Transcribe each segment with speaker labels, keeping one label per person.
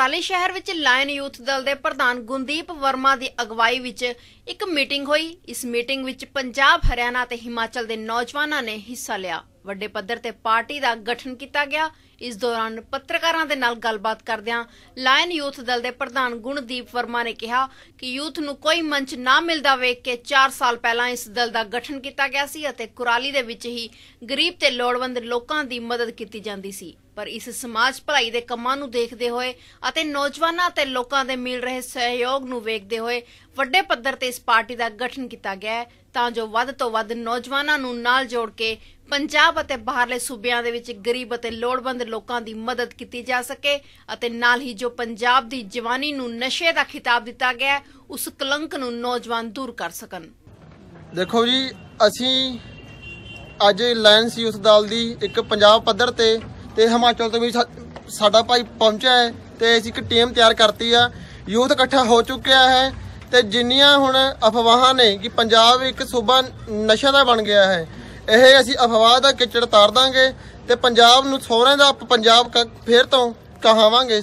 Speaker 1: ਕੁਰਾਲੀ ਸ਼ਹਿਰ ਵਿੱਚ line youth Dal ਦੇ ਪ੍ਰਧਾਨ ਗੁੰਦੀਪ ਵਰਮਾ ਦੀ ਅਗਵਾਈ ਵਿੱਚ ਇੱਕ ਮੀਟਿੰਗ ਹੋਈ। ਇਸ ਮੀਟਿੰਗ ਵਿੱਚ ਪੰਜਾਬ, ਹਰਿਆਣਾ ਤੇ ਹਿਮਾਚਲ ਦੇ ਨੌਜਵਾਨਾਂ ਨੇ ਹਿੱਸਾ ਲਿਆ। ਵੱਡੇ ਪੱਧਰ ਤੇ ਪਾਰਟੀ ਦਾ ਗਠਨ ਕੀਤਾ ਗਿਆ। ਇਸ ਦੌਰਾਨ ਪੱਤਰਕਾਰਾਂ ਦੇ ਨਾਲ ਗੱਲਬਾਤ ਕਰਦਿਆਂ ਲਾਇਨ ਯੂਥ ਦਲ ਦੇ ਪ੍ਰਧਾਨ ਗੁਣਦੀਪ ਵਰਮਾ ਨੇ ਕਿਹਾ ਕਿ ਯੂਥ ਨੂੰ ਕੋਈ ਮੰਚ ਨਾ ਮਿਲਦਾ ਵੇਖ ਕੇ 4 ਸਾਲ ਪਹਿਲਾਂ ਇਸ ਦਲ ਦਾ ਗਠਨ ਕੀਤਾ ਗਿਆ ਸੀ ਅਤੇ ਕੁਰਾਲੀ ਦੇ ਵਿੱਚ ਹੀ ਗਰੀਬ ਤੇ ਲੋੜਵੰਦ ਲੋਕਾਂ ਦੀ ਮਦਦ ਕੀਤੀ ਜਾਂਦੀ ਸੀ। ਪਰ ਇਸ ਸਮਾਜ ਭਲਾਈ ਦੇ ਕੰਮਾਂ ਨੂੰ ਦੇਖਦੇ ਹੋਏ ਅਤੇ ਨੌਜਵਾਨਾਂ ਤੇ ਲੋਕਾਂ ਦੇ ਮਿਲ ਰਹੇ ਸਹਿਯੋਗ ਨੂੰ ਵੇਖਦੇ ਹੋਏ ਵੱਡੇ ਪੱਧਰ ਤੇ ਇਸ ਪਾਰਟੀ ਦਾ ਗਠਨ ਕੀਤਾ ਗਿਆ ਹੈ। ਤਾਂ ਜੋ ਵੱਧ ਤੋਂ ਵੱਧ ਨੌਜਵਾਨਾਂ ਨੂੰ ਨਾਲ ਜੋੜ ਕੇ ਪੰਜਾਬ ਅਤੇ ਬਾਹਰਲੇ ਸੂਬਿਆਂ ਦੇ ਵਿੱਚ ਗਰੀਬ ਅਤੇ ਲੋੜਵੰਦ ਲੋਕਾਂ ਦੀ ਮਦਦ ਕੀਤੀ ਜਾ ਸਕੇ ਅਤੇ ਨਾਲ ਹੀ ਜੋ ਪੰਜਾਬ ਦੀ ਜਵਾਨੀ ਨੂੰ ਨਸ਼ੇ ਦਾ ਖਿਤਾਬ ਦਿੱਤਾ ਗਿਆ ਉਸ ਕਲੰਕ ਨੂੰ ਨੌਜਵਾਨ ਦੂਰ ਕਰ ਸਕਣ।
Speaker 2: ਦੇਖੋ ਜੀ, ਅਸੀਂ ਅੱਜ ਲਾਇਨਸ ਯੂਥ ਦਲ ਦੀ ਇੱਕ ਪੰਜਾਬ ਪੱਧਰ ਤੇ ਤੇ ਹਿਮਾਚਲ ਤੋਂ ਵੀ ਸਾਡਾ ਭਾਈ ਪਹੁੰਚਿਆ ਹੈ ਤੇ ਅਸੀਂ ਇੱਕ ਟੀਮ ਤਿਆਰ ਕਰਤੀ ਆ। ਯੂਥ ਇਕੱਠਾ ਹੋ ਚੁੱਕਿਆ ਹੈ ਤੇ ਜਿੰਨੀਆਂ ਹੁਣ ਅਫਵਾਹਾਂ ਨੇ ਕਿ ਪੰਜਾਬ ਇੱਕ ਸੂਬਾ ਨਸ਼ਾ ਦਾ ਬਣ ਗਿਆ ਹੈ, ਇਹ ਅਸੀਂ ਅਫਵਾਹ ਦਾ ਕਿਚੜ ਤਾਰ ਦਾਂਗੇ ਤੇ ਪੰਜਾਬ ਨੂੰ ਸੋਹਣੇ ਦਾ ਪੰਜਾਬ ਕ- ਫੇਰ ਤੋਂ ਕਹਾਵਾਂਗੇ।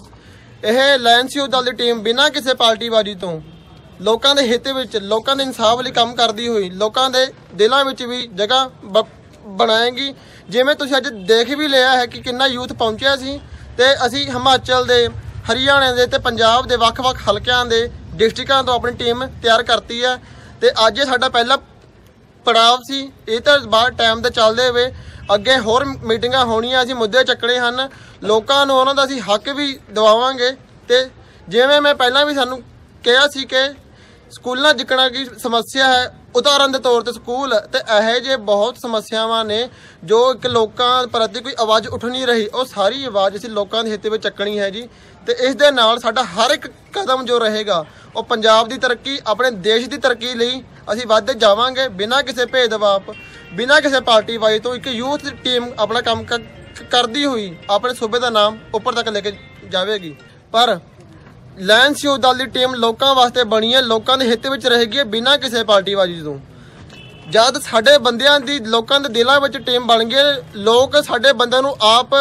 Speaker 2: ਇਹ ਲਾਇਨਸ ਯੂਥ ਦਲ ਦੀ ਟੀਮ ਬਿਨਾਂ ਕਿਸੇ ਪਾਰਟੀਬਾਜ਼ੀ ਤੋਂ ਲੋਕਾਂ ਦੇ ਹਿੱਤ ਵਿੱਚ, ਲੋਕਾਂ ਦੇ ਇਨਸਾਫ ਲਈ ਕੰਮ ਕਰਦੀ ਹੋਈ, ਲੋਕਾਂ ਦੇ ਦਿਲਾਂ ਵਿੱਚ ਵੀ ਜਗ੍ਹਾ ਬ- ਬਣਾਏਗੀ। ਜਿਵੇਂ ਤੁਸੀਂ ਅੱਜ ਦੇਖ ਵੀ ਲਿਆ ਹੈ ਕਿ ਕਿੰਨਾ ਯੂਥ ਪਹੁੰਚਿਆ ਸੀ ਤੇ ਅਸੀਂ ਹਿਮਾਚਲ ਦੇ, ਹਰਿਆਣਾ ਦੇ ਤੇ ਪੰਜਾਬ ਦੇ ਵੱਖ-ਵੱਖ ਹਲਕਿਆਂ ਦੇ ਡਿਸਟ੍ਰਿਕਟਾਂ ਤੋਂ ਆਪਣੀ ਟੀਮ ਤਿਆਰ ਕਰਤੀ ਹੈ। ਤੇ ਅੱਜ ਸਾਡਾ ਪਹਿਲਾ ਪੜਾਵ ਸੀ। ਇਹ ਤਾਂ ਬਾਅਦ ਟਾਈਮ ਦੇ ਚੱਲਦੇ ਹੋਏ ਅੱਗੇ ਹੋਰ ਮੀਟਿੰਗਾਂ ਹੋਣੀਆਂ, ਅਸੀਂ ਮੁੱਦੇ ਚੱਕਣੇ ਹਨ। ਲੋਕਾਂ ਨੂੰ ਉਹਨਾਂ ਦਾ ਅਸੀਂ ਹੱਕ ਵੀ ਦਿਵਾਵਾਂਗੇ। ਤੇ ਜਿਵੇਂ ਮੈਂ ਪਹਿਲਾਂ ਵੀ ਸਾਨੂੰ ਕਿਹਾ ਸੀ ਕਿ ਸਕੂਲਾਂ ਜਿੱਕਣਾ ਕੀ ਸਮੱਸਿਆ ਹੈ? ਉਦਾਹਰਨ ਦੇ ਤੌਰ ਤੇ ਸਕੂਲ ਤੇ ਇਹੋ ਜਿਹੇ ਬਹੁਤ ਸਮੱਸਿਆਵਾਂ ਨੇ ਜੋ ਇੱਕ ਲੋਕਾਂ ਪ੍ਰਤੀ ਕੋਈ ਆਵਾਜ਼ ਉੱਠ ਨਹੀਂ ਰਹੀ। ਉਹ ਸਾਰੀ ਆਵਾਜ਼ ਅਸੀਂ ਲੋਕਾਂ ਦੇ ਹਿੱਤ ਵਿੱਚ ਚੱਕਣੀ ਹੈ ਜੀ। ਤੇ ਇਸ ਦੇ ਨਾਲ ਸਾਡਾ ਹਰ ਇੱਕ ਕਦਮ ਜੋ ਰਹੇਗਾ, ਉਹ ਪੰਜਾਬ ਦੀ ਤਰੱਕੀ, ਆਪਣੇ ਦੇਸ਼ ਦੀ ਤਰੱਕੀ ਲਈ ਅਸੀਂ ਵੱਧਦੇ ਜਾਵਾਂਗੇ ਬਿਨਾਂ ਕਿਸੇ ਭੇਦਭਾਵ, ਬਿਨਾਂ ਕਿਸੇ ਪਾਰਟੀ ਵਾਈ ਤੋਂ ਇੱਕ ਯੂਥ ਟੀਮ ਆਪਣਾ ਕੰਮ ਕ- ਕਰਦੀ ਹੋਈ ਆਪਣੇ ਸੂਬੇ ਦਾ ਨਾਮ ਉੱਪਰ ਤੱਕ ਲੈ ਕੇ ਜਾਵੇਗੀ। ਪਰ ਲੈਂਸ ਯੂਥ ਦਲ ਦੀ ਟੀਮ ਲੋਕਾਂ ਵਾਸਤੇ ਬਣੀ ਹੈ, ਲੋਕਾਂ ਦੇ ਹਿੱਤ ਵਿੱਚ ਰਹੇਗੀ ਬਿਨਾਂ ਕਿਸੇ ਪਾਰਟੀਬਾਜ਼ੀ ਤੋਂ। ਜਦ ਸਾਡੇ ਬੰਦਿਆਂ ਦੀ, ਲੋਕਾਂ ਦੇ ਦਿਲਾਂ ਵਿੱਚ ਟੀਮ ਬਣ ਗਈ, ਲੋਕ ਸਾਡੇ ਬੰਦਿਆਂ ਨੂੰ ਆਪ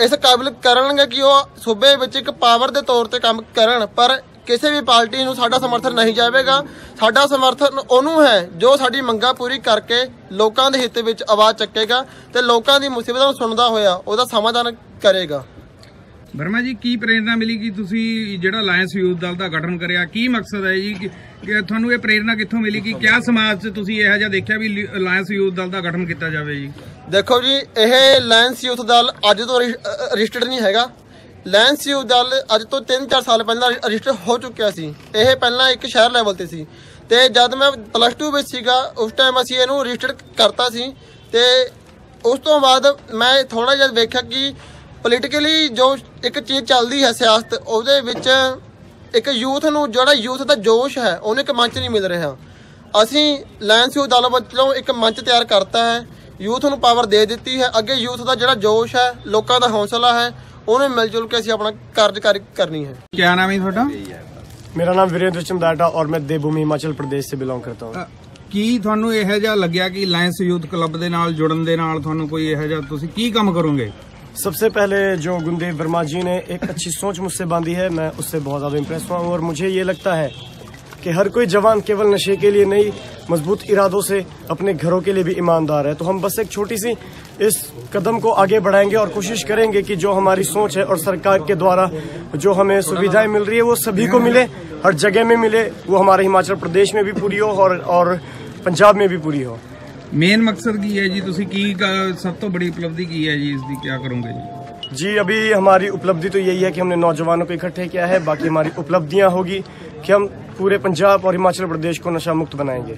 Speaker 2: ਇਸ ਕਾਬਿਲ ਕਰਨਗੇ ਕਿ ਉਹ ਸੂਬੇ ਵਿੱਚ ਇੱਕ ਪਾਵਰ ਦੇ ਤੌਰ ਤੇ ਕੰਮ ਕਰਨ, ਪਰ ਕਿਸੇ ਵੀ ਪਾਰਟੀ ਨੂੰ ਸਾਡਾ ਸਮਰਥਨ ਨਹੀਂ ਜਾਵੇਗਾ। ਸਾਡਾ ਸਮਰਥਨ ਉਹਨੂੰ ਹੈ, ਜੋ ਸਾਡੀ ਮੰਗਾਂ ਪੂਰੀ ਕਰਕੇ ਲੋਕਾਂ ਦੇ ਹਿੱਤ ਵਿੱਚ ਆਵਾਜ਼ ਚੱਕੇਗਾ ਤੇ ਲੋਕਾਂ ਦੀ ਮੁਸੀਬਤਾਂ ਨੂੰ ਸੁਣਦਾ ਹੋਇਆ ਉਹਦਾ ਸਮਾਧਾਨ ਕਰੇਗਾ।
Speaker 3: ਵਰਮਾ ਜੀ, ਕੀ ਪ੍ਰੇਰਣਾ ਮਿਲੀ ਕਿ ਤੁਸੀਂ ਜਿਹੜਾ ਲਾਇੰਸ ਯੂਥ ਦਲ ਦਾ ਗਠਨ ਕਰਿਆ? ਕੀ ਮਕਸਦ ਹੈ ਜੀ? ਕਿ ਤੁਹਾਨੂੰ ਇਹ ਪ੍ਰੇਰਣਾ ਕਿੱਥੋਂ ਮਿਲੀ ਕਿ ਕਿਆ ਸਮਾਜ 'ਚ ਤੁਸੀਂ ਇਹੋ ਜਿਹਾ ਦੇਖਿਆ ਵੀ ਅਲਾਈਅੰਸ ਯੂਥ ਦਲ ਦਾ ਗਠਨ ਕੀਤਾ ਜਾਵੇ ਜੀ?
Speaker 2: ਦੇਖੋ ਜੀ, ਇਹ ਲਾਇੰਸ ਯੂਥ ਦਲ ਅੱਜ ਤੋਂ ਰਜਿਸਟਰਡ ਨਹੀਂ ਹੈਗਾ। ਲਾਇੰਸ ਯੂਥ ਦਲ ਅੱਜ ਤੋਂ 3-4 ਸਾਲ ਪਹਿਲਾਂ ਰਜਿਸਟਰ ਹੋ ਚੁੱਕਿਆ ਸੀ। ਇਹ ਪਹਿਲਾਂ ਇੱਕ ਸ਼ਹਿਰ ਲੈਵਲ ਤੇ ਸੀ। ਤੇ ਜਦ ਮੈਂ ਪਲੱਸ 2 ਵਿੱਚ ਸੀਗਾ, ਉਸ ਟਾਈਮ ਅਸੀਂ ਇਹਨੂੰ ਰਜਿਸਟਰ ਕਰਤਾ ਸੀ। ਤੇ ਉਸ ਤੋਂ ਬਾਅਦ ਮੈਂ ਥੋੜਾ ਜਿਹਾ ਵੇਖਿਆ ਕਿ ਪੋਲੀਟੀਕਲੀ ਜੋ ਇੱਕ ਚੀਜ਼ ਚੱਲਦੀ ਹੈ ਸਿਆਸਤ ਉਹਦੇ ਵਿੱਚ ਇੱਕ ਯੂਥ ਨੂੰ ਜਿਹੜਾ ਯੂਥ ਦਾ ਜੋਸ਼ ਹੈ ਉਹਨੂੰ ਇੱਕ ਮੰਚ ਨਹੀਂ ਮਿਲ ਰਿਹਾ। ਅਸੀਂ ਲਾਇੰਸ ਯੂਥ ਦਲ ਵੱਲੋਂ ਇੱਕ ਮੰਚ ਤਿਆਰ ਕਰਤਾ ਹੈ। ਯੂਥ ਨੂੰ ਪਾਵਰ ਦੇ ਦਿੱਤੀ ਹੈ। ਅੱਗੇ ਯੂਥ ਦਾ ਜਿਹੜਾ ਜੋਸ਼ ਹੈ ਲੋਕਾਂ ਦਾ ਹੌਸਲਾ ਹੈ ਉਹਨੂੰ ਮਿਲ ਜੁਲ ਕੇ ਅਸੀਂ ਆਪਣਾ ਕਾਰਜਕਾਰੀ ਕਰਨੀ ਹੈ।
Speaker 3: ਕੀ ਨਾਮ ਹੈ ਤੁਹਾਡਾ?
Speaker 4: ਮੇਰਾ ਨਾਮ ਵੀਰੇਂਦਰ ਚੰਦਾਟਾ ਔਰ ਮੈਂ ਦੇਵਭੂਮੀ ਹਿਮਾਚਲ ਪ੍ਰਦੇਸ਼ ਸੇ ਬਿਲੋਂਗ ਕਰਤਾ
Speaker 3: ਹਾਂ। ਕੀ ਤੁਹਾਨੂੰ ਇਹੋ ਜਿਹਾ ਲੱਗਿਆ ਕਿ ਲਾਇੰਸ ਯੂਥ ਕਲੱਬ ਦੇ ਨਾਲ ਜੁੜਨ ਦੇ ਨਾਲ ਤੁਹਾਨੂੰ ਕੋਈ ਇਹੋ ਜਿਹਾ ਤੁਸੀਂ ਕੀ ਕੰਮ ਕਰੋਗੇ?
Speaker 4: सबसे पहले जो गुंदेव वर्मा जी ने एक अच्छी सोच मुझसे बांधी है मैं उससे बहुत ज़्यादा इम्प्रेस हुआ हूँ और मुझे ये लगता है कि हर कोई जवान केवल नशे के लिए नहीं मज़बूत इरादों से अपने घरों के लिए भी ईमानदार है। तो हम बस एक छोटी सी इस कदम को आगे बढ़ाएँगे और कोशिश करेंगे कि जो हमारी सोच है और सरकार के द्वारा जो हमें सुविधाएँ मिल रही है वो सभी को मिले हर जगह में मिले वो हमारे हिमाचल प्रदेश में भी पूरी हो और, और पंजाब में भी पूरी हो।
Speaker 3: ਮੇਨ ਮਕਸਦ ਕੀ ਹੈ ਜੀ ਤੁਸੀਂ ਕੀ ਕ- ਸਭ ਤੋਂ ਬੜੀ ਉਪਲਬਧੀ ਕੀ ਹੈ ਜੀ ਇਸ ਦੀ ਕਿਆ ਕਰੋਗੇ ਜੀ
Speaker 4: जी अभी हमारी उपलब्धि तो यही है कि हमने नौजवानों को इकट्ठे किया है बाकी हमारी उपलब्धियां होगी कि हम पूरे पंजाब और हिमाचल प्रदेश को नशा मुक्त बनाएंगे